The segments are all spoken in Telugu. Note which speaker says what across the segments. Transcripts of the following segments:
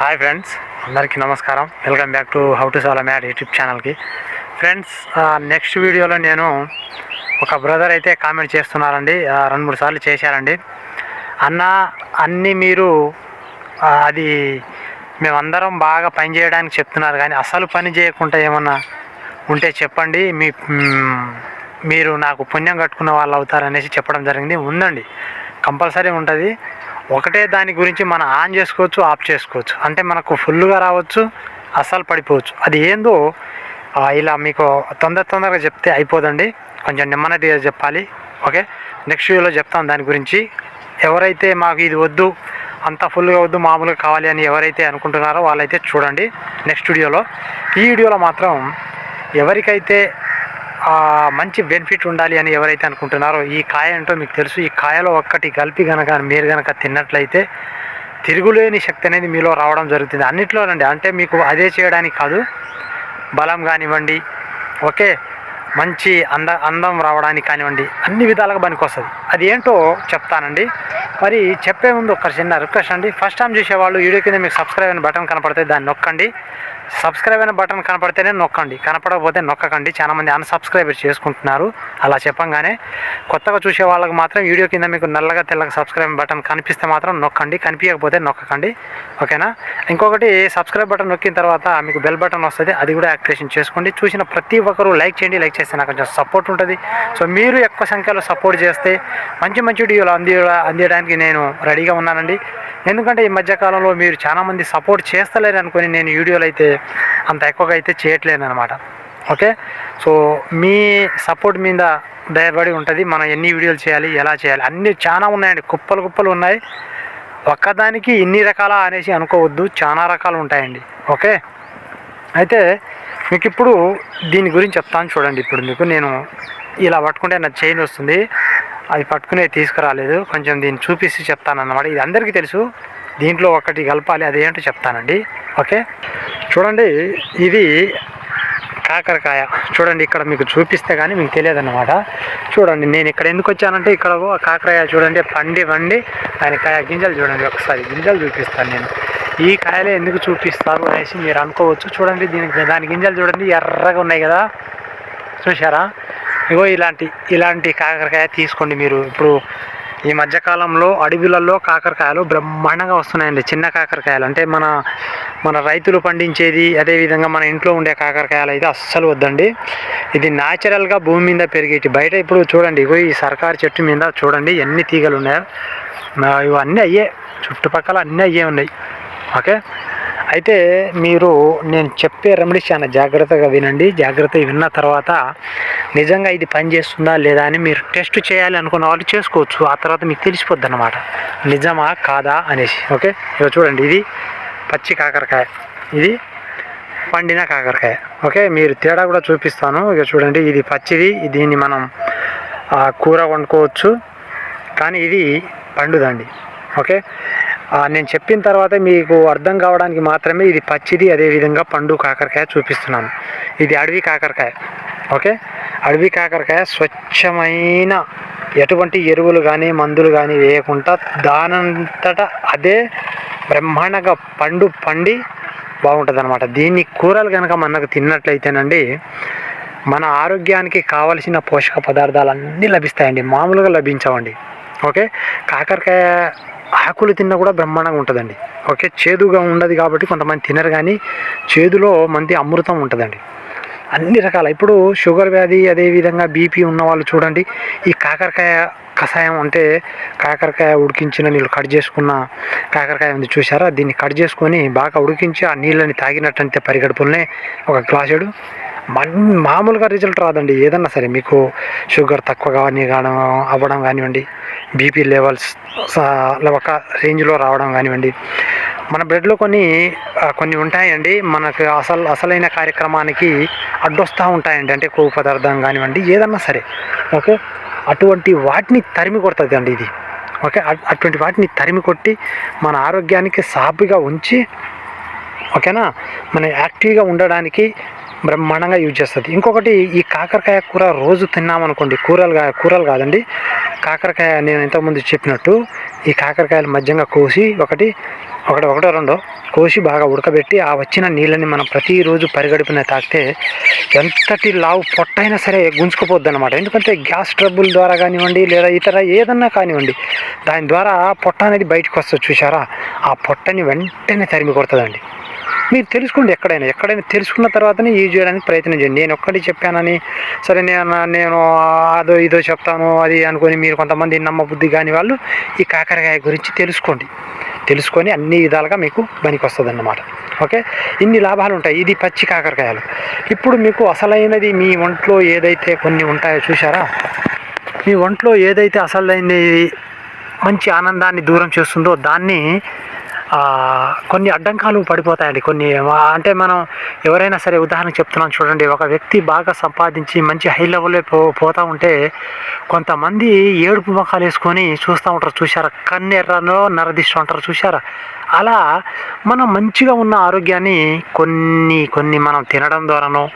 Speaker 1: హాయ్ ఫ్రెండ్స్ అందరికీ నమస్కారం. Welcome back to how to సాల మ్యాడ్ యూట్యూబ్ ఛానల్కి ఫ్రెండ్స్ నెక్స్ట్ వీడియోలో నేను ఒక బ్రదర్ అయితే కామెంట్ చేస్తున్నారండి. రెండు మూడు సార్లు చేశారండి. అన్న అన్నీ మీరు అది మేమందరం బాగా పని చేయడానికి చెప్తున్నారు. కానీ అసలు పని చేయకుండా ఏమన్నా ఉంటే చెప్పండి. మీ మీరు నాకు పుణ్యం కట్టుకున్న వాళ్ళు అవుతారనేసి చెప్పడం జరిగింది. ఉందండి. కంపల్సరీ ఉంటుంది. ఒకటే దాని గురించి మనం ఆన్ చేసుకోవచ్చు ఆఫ్ చేసుకోవచ్చు. అంటే మనకు ఫుల్గా రావచ్చు అస్సలు పడిపోవచ్చు. అది ఏందో ఇలా మీకు తొందర తొందరగా చెప్తే అయిపోదండి. కొంచెం నెమ్మదిగా చెప్పాలి. ఓకే? నెక్స్ట్ వీడియోలో చెప్తాం దాని గురించి. ఎవరైతే మాకు ఇది వద్దు అంత ఫుల్గా వద్దు మామూలుగా కావాలి అని ఎవరైతే అనుకుంటున్నారో వాళ్ళైతే చూడండి నెక్స్ట్ వీడియోలో. ఈ వీడియోలో మాత్రం ఎవరికైతే మంచి బెనిఫిట్ ఉండాలి అని ఎవరైతే అనుకుంటున్నారో ఈ కాయ ఏంటో మీకు తెలుసు ఈ కాయలో ఒక్కటి కలిపి కనుక మీరు కనుక తిన్నట్లయితే తిరుగులేని శక్తి అనేది మీలో రావడం జరుగుతుంది. అన్నిట్లోనండి అంటే మీకు అదే చేయడానికి కాదు బలం కానివ్వండి ఓకే మంచి అంద అందం రావడానికి కానివ్వండి అన్ని విధాలుగా పనికొస్తుంది. అది ఏంటో చెప్తానండి. మరి చెప్పే ముందు ఒక చిన్న రిక్వెస్ట్ అండి. ఫస్ట్ టైం చూసేవాళ్ళు వీడియో కింద మీకు సబ్స్క్రైబ్ అయిన బటన్ కనపడితే దాన్ని నొక్కండి. సబ్స్క్రైబ్ అయిన బటన్ కనపడితేనే నొక్కండి. కనపడకపోతే నొక్కకండి. చాలామంది అన్సబ్స్క్రైబర్ చేసుకుంటున్నారు. అలా చెప్పంగానే కొత్తగా చూసే వాళ్ళకి మాత్రం వీడియో కింద మీకు నల్లగా తెల్లగా సబ్స్క్రైబ్ బటన్ కనిపిస్తే మాత్రం నొక్కండి. కనిపించకపోతే నొక్కకండి. ఓకేనా? ఇంకొకటి సబ్స్క్రైబ్ బటన్ నొక్కిన తర్వాత మీకు బెల్ బటన్ వస్తుంది. అది కూడా యాక్టివేషన్ చేసుకోండి. చూసిన ప్రతి ఒక్కరూ లైక్ చేయండి. లైక్ చేస్తే నాకు కొంచెం సపోర్ట్ ఉంటుంది. సో మీరు ఎక్కువ సంఖ్యలో సపోర్ట్ చేస్తే మంచి మంచి వీడియోలు అంది చేయడానికి నేను రెడీగా ఉన్నానండి. ఎందుకంటే ఈ మధ్యకాలంలో మీరు చాలామంది సపోర్ట్ చేస్తలేరు అనుకుని నేను వీడియోలు అయితే అంత ఎక్కువగా అయితే చేయట్లేను అనమాట ఓకే? సో మీ సపోర్ట్ మీద దయబడి ఉంటుంది. మనం ఎన్ని వీడియోలు చేయాలి ఎలా చేయాలి అన్నీ చాలా ఉన్నాయండి. కుప్పలు కుప్పలు ఉన్నాయి. ఒక్కదానికి ఇన్ని రకాల అనేసి అనుకోవద్దు. చాలా రకాలు ఉంటాయండి. ఓకే? అయితే మీకు ఇప్పుడు దీని గురించి చెప్తాను చూడండి. ఇప్పుడు మీకు నేను ఇలా పట్టుకుంటే నా చైన్ వస్తుంది. అది పట్టుకునే తీసుకురాలేదు. కొంచెం దీన్ని చూపిస్తూ చెప్తాను ఇది అందరికీ తెలుసు. దీంట్లో ఒకటి కలపాలి అదేంటో చెప్తానండి. ఓకే? చూడండి ఇది కాకరకాయ. చూడండి ఇక్కడ మీకు చూపిస్తే కానీ మీకు తెలియదు అన్నమాట చూడండి నేను ఇక్కడ ఎందుకు వచ్చానంటే ఇక్కడ కాకరకాయ చూడండి పండి పండి. దాని కాయ గింజలు చూడండి ఒకసారి గింజలు చూపిస్తాను నేను. ఈ కాయలే ఎందుకు చూపిస్తారు అనేసి మీరు అనుకోవచ్చు. చూడండి దీనికి దాని గింజలు చూడండి ఎర్రగా ఉన్నాయి కదా. చూసారా ఇగో ఇలాంటి ఇలాంటి కాకరకాయ తీసుకోండి మీరు. ఇప్పుడు ఈ మధ్యకాలంలో అడవులలో కాకరకాయలు బ్రహ్మాండంగా వస్తున్నాయండి. చిన్న కాకరకాయలు. అంటే మన మన రైతులు పండించేది అదేవిధంగా మన ఇంట్లో ఉండే కాకరకాయలు అయితే అస్సలు వద్దండి. ఇది న్యాచురల్గా భూమి మీద పెరిగేటి. బయట ఇప్పుడు చూడండి ఇగో ఈ సర్కారు చెట్టు మీద చూడండి ఎన్ని తీగలు ఉన్నాయో. ఇవన్నీ అయ్యే చుట్టుపక్కల అన్నీ అయ్యే ఉన్నాయి. ఓకే? అయితే మీరు నేను చెప్పే రెమెడీస్ చాలా జాగ్రత్తగా వినండి. జాగ్రత్తగా విన్న తర్వాత నిజంగా ఇది పని చేస్తుందా లేదా అని మీరు టెస్ట్ చేయాలి అనుకున్న వాళ్ళు చేసుకోవచ్చు. ఆ తర్వాత మీకు తెలిసిపోద్ది అనమాట నిజమా కాదా అనేసి. ఓకే? ఇక చూడండి. ఇది పచ్చి కాకరకాయ. ఇది పండిన కాకరకాయ. ఓకే? మీరు తేడా కూడా చూపిస్తాను. ఇక చూడండి. ఇది పచ్చిది. దీన్ని మనం కూర వండుకోవచ్చు. కానీ ఇది పండుదండి. ఓకే? నేను చెప్పిన తర్వాత మీకు అర్థం కావడానికి మాత్రమే ఇది పచ్చిది అదేవిధంగా పండు కాకరకాయ చూపిస్తున్నాను. ఇది అడవి కాకరకాయ ఓకే? అడవి కాకరకాయ స్వచ్ఛమైన ఎటువంటి ఎరువులు కానీ మందులు కానీ వేయకుండా దానంతటా అదే బ్రహ్మాండంగా పండు పండి బాగుంటుంది అనమాట దీన్ని కూరలు కనుక మనకు తిన్నట్లయితేనండి మన ఆరోగ్యానికి కావలసిన పోషక పదార్థాలు అన్నీ లభిస్తాయండి. మామూలుగా లభించవండి ఓకే? కాకరకాయ ఆకులు తిన్నా కూడా బ్రహ్మాండంగా ఉంటుందండి. ఓకే చేదుగా ఉండదు కాబట్టి కొంతమంది తినరు కానీ చేదులో మంది అమృతం ఉంటుందండి. అన్ని రకాల ఇప్పుడు షుగర్ వ్యాధి అదేవిధంగా బీపీ ఉన్న వాళ్ళు చూడండి ఈ కాకరకాయ కషాయం అంటే కాకరకాయ ఉడికించిన నీళ్ళు కట్ చేసుకున్న కాకరకాయ ఉంది చూసారా దీన్ని కట్ చేసుకొని బాగా ఉడికించి ఆ నీళ్ళని తాగినట్టంటే పరిగడుపులనే ఒక గ్లాసుడు. మన్ మామూలుగా రిజల్ట్ రాదండి. ఏదన్నా సరే మీకు షుగర్ తక్కువ కానీ కావడం అవ్వడం కానివ్వండి బీపీ లెవెల్స్ ఒక రేంజ్లో రావడం కానివ్వండి. మన బ్లడ్లో కొన్ని కొన్ని ఉంటాయండి. మనకు అసలు అసలైన కార్యక్రమానికి అడ్డొస్తూ ఉంటాయండి. అంటే కొవ్వు పదార్థం కానివ్వండి ఏదన్నా సరే. ఓకే? అటువంటి వాటిని తరిమి కొడుతుంది అండి ఇది. ఓకే? అట్- అటువంటి వాటిని తరిమి కొట్టి మన ఆరోగ్యానికి సాపిగా ఉంచి ఓకేనా? మన యాక్టివ్గా ఉండడానికి బ్రహ్మాండంగా యూజ్ చేస్తుంది. ఇంకొకటి ఈ కాకరకాయ కూర రోజు తిన్నామనుకోండి కూరలు కా కూరలు కాదండి. కాకరకాయ నేను ఇంతకుముందు చెప్పినట్టు ఈ కాకరకాయలు మధ్యంగా కోసి ఒకటి ఒకటి ఒకటో రెండో కోసి బాగా ఉడకబెట్టి ఆ వచ్చిన నీళ్ళని మనం ప్రతిరోజు పరిగడుపున తాకితే ఎంతటి లావు పొట్టైనా సరే గుంజుకుపోద్ది అనమాట ఎందుకంటే గ్యాస్ ట్రబుల్ ద్వారా కానివ్వండి లేదా ఇతర ఏదన్నా కానివ్వండి దాని ద్వారా పొట్ట అనేది బయటకు వస్తుంది చూసారా ఆ పొట్టని వెంటనే తరిమి కొడుతుందండి. మీరు తెలుసుకోండి ఎక్కడైనా. ఎక్కడైనా తెలుసుకున్న తర్వాతనే యూజ్ చేయడానికి ప్రయత్నం చేయండి. నేను ఒక్కటి చెప్పానని సరే నేను నేను అదో ఇదో చెప్తాను అది అనుకొని మీరు కొంతమంది నమ్మబుద్ధి కాని వాళ్ళు ఈ కాకరకాయ గురించి తెలుసుకోండి. తెలుసుకొని అన్ని విధాలుగా మీకు పనికి వస్తుంది అన్నమాట ఓకే? ఇన్ని లాభాలు ఉంటాయి. ఇది పచ్చి కాకరకాయలు. ఇప్పుడు మీకు అసలైనది మీ ఒంట్లో ఏదైతే కొన్ని ఉంటాయో చూసారా మీ ఒంట్లో ఏదైతే అసలైనది మంచి ఆనందాన్ని దూరం చేస్తుందో దాన్ని కొన్ని అడ్డంకాలు పడిపోతాయండి. కొన్ని అంటే మనం ఎవరైనా సరే ఉదాహరణకు చెప్తున్నాను చూడండి. ఒక వ్యక్తి బాగా సంపాదించి మంచి హై లెవెల్లో పో పోతూ ఉంటే కొంతమంది ఏడుపు ముఖాలు వేసుకొని చూస్తూ ఉంటారు. చూసారా కన్నెర్రనో నరదిష్టం అంటారు. చూసారా అలా మనం మంచిగా ఉన్న ఆరోగ్యాన్ని కొన్ని కొన్ని మనం తినడం ద్వారానో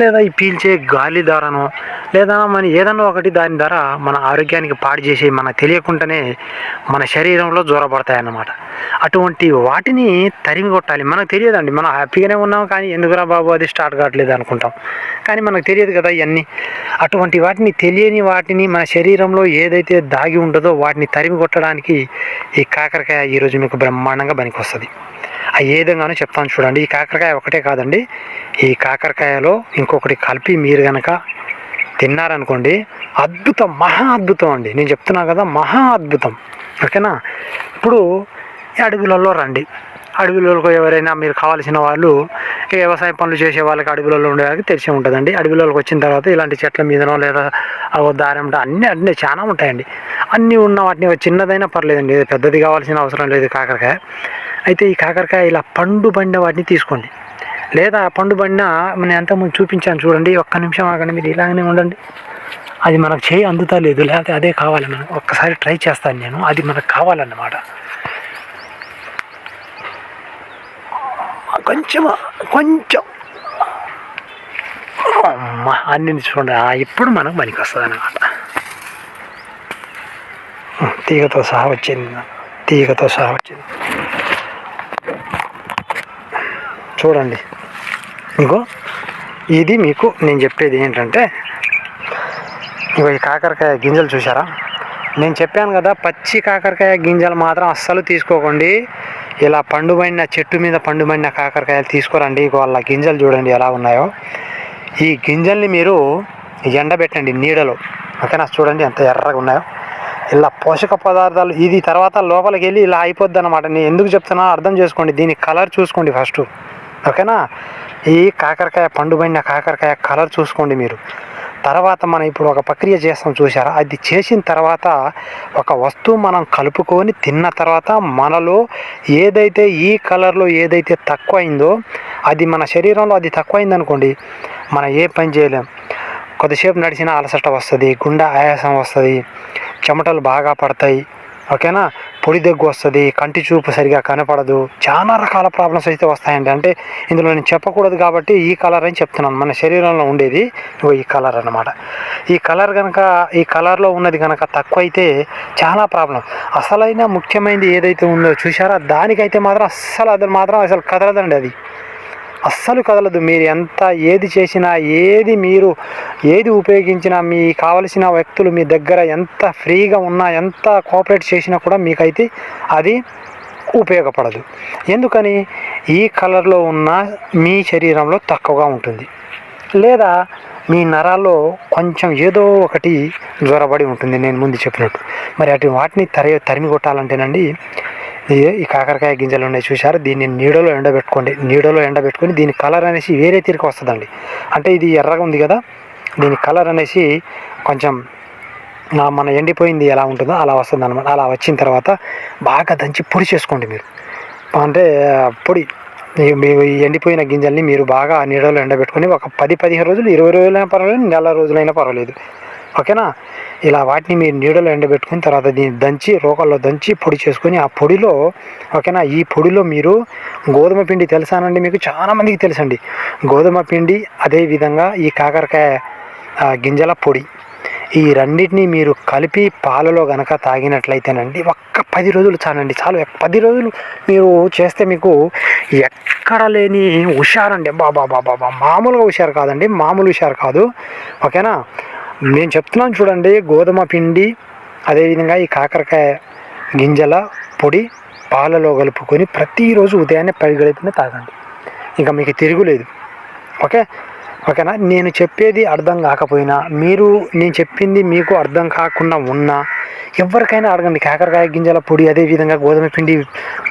Speaker 1: లేదా ఈ పీల్చే గాలి ద్వారానో లేదా మన ఏదన్నా ఒకటి దాని ద్వారా మన ఆరోగ్యానికి పాడు చేసి మనకు తెలియకుండానే మన శరీరంలో జ్వరపడతాయి అన్నమాట అటువంటి వాటిని తరిమి కొట్టాలి మనకు తెలియదండి. మనం హ్యాపీగానే ఉన్నాం కానీ ఎందుకురా బాబు అది స్టార్ట్ కావట్లేదు అనుకుంటాం. కానీ మనకు తెలియదు కదా ఇవన్నీ అటువంటి వాటిని తెలియని వాటిని మన శరీరంలో ఏదైతే దాగి ఉంటుందో వాటిని తరిమి కొట్టడానికి ఈ కాకరకాయ ఈరోజు మీకు బ్రహ్మాండంగా పనికొస్తుంది. ఆ ఏ విధంగానో చెప్తాను చూడండి. ఈ కాకరకాయ ఒకటే కాదండి. ఈ కాకరకాయలో ఇంకొకటి కలిపి మీరు కనుక తిన్నారనుకోండి అద్భుతం మహా అద్భుతం అండి. నేను చెప్తున్నా కదా మహా అద్భుతం. ఓకేనా? ఇప్పుడు అడుగులలో రండి. అడవిలో ఎవరైనా మీరు కావాల్సిన వాళ్ళు వ్యవసాయ పనులు చేసే వాళ్ళకి అడవిలో ఉండే తెలిసి ఉంటుందండి. అడవిలోకి వచ్చిన తర్వాత ఇలాంటి చెట్ల మీదనో లేదా ఆ దారం అన్నీ అన్నీ చాలా ఉంటాయండి. అన్నీ ఉన్న వాటిని చిన్నదైనా పర్లేదండి. పెద్దది కావాల్సిన అవసరం లేదు కాకరకాయ. అయితే ఈ కాకరకాయ ఇలా పండు పండిన వాటిని తీసుకోండి. లేదా పండు పండిన నేను ఎంతమంది చూపించాను చూడండి. ఒక్క నిమిషం ఆగండి మీరు ఇలాగనే ఉండండి. అది మనకు చేయి అందుతా లేదు. లేకపోతే అదే కావాలి మనకు. ఒక్కసారి ట్రై చేస్తాను నేను. అది మనకు కావాలన్నమాట. కొంచెం కొంచెం. అమ్మ అన్ని చూడండి ఆ ఇప్పుడు మనకు పనికి వస్తుంది అనమాట తీగతో సహా వచ్చింది. తీగతో సహా వచ్చింది. చూడండి. మీకు ఇది మీకు నేను చెప్పేది ఏంటంటే ఇగో ఈ కాకరకాయ గింజలు చూసారా నేను చెప్పాను కదా పచ్చి కాకరకాయ గింజలు మాత్రం అస్సలు తీసుకోకండి. ఇలా పండుబడిన చెట్టు మీద పండుబడిన కాకరకాయలు తీసుకోరండి. వాళ్ళ గింజలు చూడండి ఎలా ఉన్నాయో. ఈ గింజల్ని మీరు ఎండబెట్టండి నీడలో. ఓకేనా? చూడండి ఎంత ఎర్రగా ఉన్నాయో. ఇలా పోషక పదార్థాలు ఇది తర్వాత లోపలికి వెళ్ళి ఇలా అయిపోద్ది అనమాట నేను ఎందుకు చెప్తున్నా అర్థం చేసుకోండి. దీని కలర్ చూసుకోండి ఫస్ట్. ఓకేనా? ఈ కాకరకాయ పండుబడిన కాకరకాయ కలర్ చూసుకోండి మీరు. తర్వాత మనం ఇప్పుడు ఒక ప్రక్రియ చేస్తాం చూసారా అది చేసిన తర్వాత ఒక వస్తువు మనం కలుపుకొని తిన్న తర్వాత మనలో ఏదైతే ఈ కలర్లో ఏదైతే తక్కువైందో అది మన శరీరంలో అది తక్కువైంది అనుకోండి మనం ఏ పని చేయలేం. కొద్దిసేపు నడిచినా అలసట వస్తుంది గుండె ఆయాసం వస్తుంది చెమటలు బాగా పడతాయి ఓకేనా? పొడి దగ్గు వస్తుంది కంటి చూపు సరిగా కనపడదు చాలా రకాల ప్రాబ్లమ్స్ అయితే వస్తాయండి. అంటే ఇందులో నేను చెప్పకూడదు కాబట్టి ఈ కలర్ అని చెప్తున్నాను. మన శరీరంలో ఉండేది ఈ కలర్ అన్నమాట. ఈ కలర్ కనుక ఈ కలర్లో ఉన్నది కనుక తక్కువ అయితే చాలా ప్రాబ్లం అసలైన ముఖ్యమైనది ఏదైతే ఉందో చూసారా దానికైతే మాత్రం అస్సలు అది మాత్రం అసలు కదలదండి అది. అస్సలు కదలదు. మీరు ఎంత ఏది చేసినా ఏది మీరు ఏది ఉపయోగించినా మీ కావలసిన వ్యక్తులు మీ దగ్గర ఎంత ఫ్రీగా ఉన్నా ఎంత కోఆపరేట్ చేసినా కూడా మీకైతే అది ఉపయోగపడదు. ఎందుకని? ఈ కలర్లో ఉన్న మీ శరీరంలో తక్కువగా ఉంటుంది. లేదా మీ నరాల్లో కొంచెం ఏదో ఒకటి జ్వరబడి ఉంటుంది. నేను ముందు చెప్పినట్టు. మరి అటు వాటిని తరి తరిమి కొట్టాలంటేనండి ఈ కాకరకాయ గింజలు ఉన్నాయి చూసారు దీన్ని నీడలో ఎండబెట్టుకోండి. నీడలో ఎండబెట్టుకొని దీని కలర్ అనేసి వేరే తీరుకు వస్తుందండి. అంటే ఇది ఎర్రగా ఉంది కదా? దీని కలర్ అనేసి కొంచెం నా మన ఎండిపోయింది ఎలా ఉంటుందో అలా వస్తుంది అనమాట అలా వచ్చిన తర్వాత బాగా దంచి పొడి చేసుకోండి మీరు. అంటే పొడి. మీ ఈ ఎండిపోయిన గింజల్ని మీరు బాగా నీడలో ఎండబెట్టుకొని ఒక పది పదిహేను రోజులు ఇరవై రోజులైనా పర్వాలేదు నెల రోజులైనా పర్వాలేదు. ఓకేనా? ఇలా వాటిని మీరు నీడలో ఎండబెట్టుకుని తర్వాత దీన్ని దంచి రోకల్లో దంచి పొడి చేసుకొని ఆ పొడిలో ఓకేనా ఈ పొడిలో మీరు గోధుమ పిండి తెలుసానండి మీకు చాలా మందికి తెలుసండి. గోధుమ పిండి అదేవిధంగా ఈ కాకరకాయ గింజల పొడి ఈ రెండింటిని మీరు కలిపి పాలలో గనక తాగినట్లయితేనండి ఒక్క పది రోజులు చాలండి. చాలు పది రోజులు మీరు చేస్తే మీకు ఎక్కడ లేని హుషారండి. బాబా బాబా మామూలుగా హుషారు కాదండి మామూలు హుషారు కాదు. ఓకేనా నేను చెప్తున్నాను చూడండి గోధుమ పిండి అదేవిధంగా ఈ కాకరకాయ గింజల పొడి పాలలో కలుపుకొని ప్రతిరోజు ఉదయాన్నే పది గడిపిన తాగండి. ఇంకా మీకు తిరుగులేదు. ఓకే? ఓకేనా? నేను చెప్పేది అర్థం కాకపోయినా మీరు నేను చెప్పింది మీకు అర్థం కాకుండా ఉన్నా ఎవరికైనా అడగండి. కాకరకాయ గింజల పొడి అదేవిధంగా గోధుమ పిండి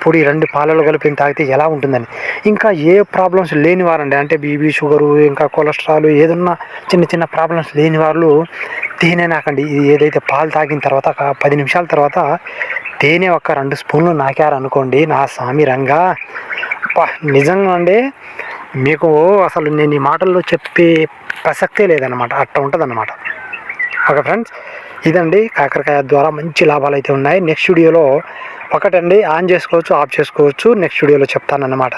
Speaker 1: పొడి రెండు పాలలో కలిపి తాగితే ఎలా ఉంటుందని. ఇంకా ఏ ప్రాబ్లమ్స్ లేని వారండి. అంటే బీబీ షుగరు ఇంకా కొలెస్ట్రాల్ ఏదన్నా చిన్న చిన్న ప్రాబ్లమ్స్ లేని వాళ్ళు తేనె నాకండి. ఇది ఏదైతే పాలు తాగిన తర్వాత పది నిమిషాల తర్వాత తేనె ఒక రెండు స్పూన్లు నాకారనుకోండి నా స్వామి రంగా. అబ్బా, నిజంగా అండి. మీకు అసలు నేను ఈ మాటల్లో చెప్పే ప్రసక్తే లేదనమాట అట్ట ఉంటుందన్నమాట. ఓకే ఫ్రెండ్స్ ఇదండి కాకరకాయ ద్వారా మంచి లాభాలు అయితే ఉన్నాయి. నెక్స్ట్ వీడియోలో ఒకటండి ఆన్ చేసుకోవచ్చు ఆఫ్ చేసుకోవచ్చు. నెక్స్ట్ వీడియోలో చెప్తానన్నమాట.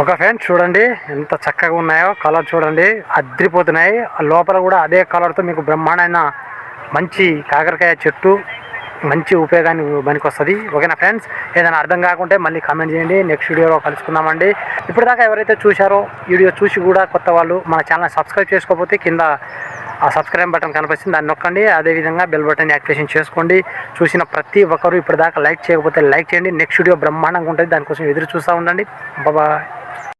Speaker 1: ఒక ఫ్రెండ్స్ చూడండి ఎంత చక్కగా ఉన్నాయో కలర్ చూడండి అద్రిపోతున్నాయి. లోపల కూడా అదే కలర్తో మీకు బ్రహ్మాండమైన మంచి కాకరకాయ చెట్టు మంచి ఉపయోగాన్ని పనికి వస్తుంది ఓకేనా ఫ్రెండ్స్? ఏదైనా అర్థం కాకుంటే మళ్ళీ కామెంట్ చేయండి. నెక్స్ట్ వీడియోలో కలుసుకుందామండి. ఇప్పుడు దాకా ఎవరైతే చూశారో వీడియో చూసి కూడా కొత్త వాళ్ళు మన ఛానల్ సబ్స్క్రైబ్ చేసుకోకపోతే కింద ఆ సబ్స్క్రైబ్ బటన్ కనిపిస్తుంది. దాన్ని నొక్కండి. అదేవిధంగా బెల్ బటన్ యాక్టివేషన్ చేసుకోండి. చూసిన ప్రతి ఒక్కరు ఇప్పటిదాకా లైక్ చేయకపోతే లైక్ చేయండి. నెక్స్ట్ వీడియో బ్రహ్మాండంగా ఉంటుంది. దానికోసం ఎదురు చూస్తూ ఉండండి. బాబాయ్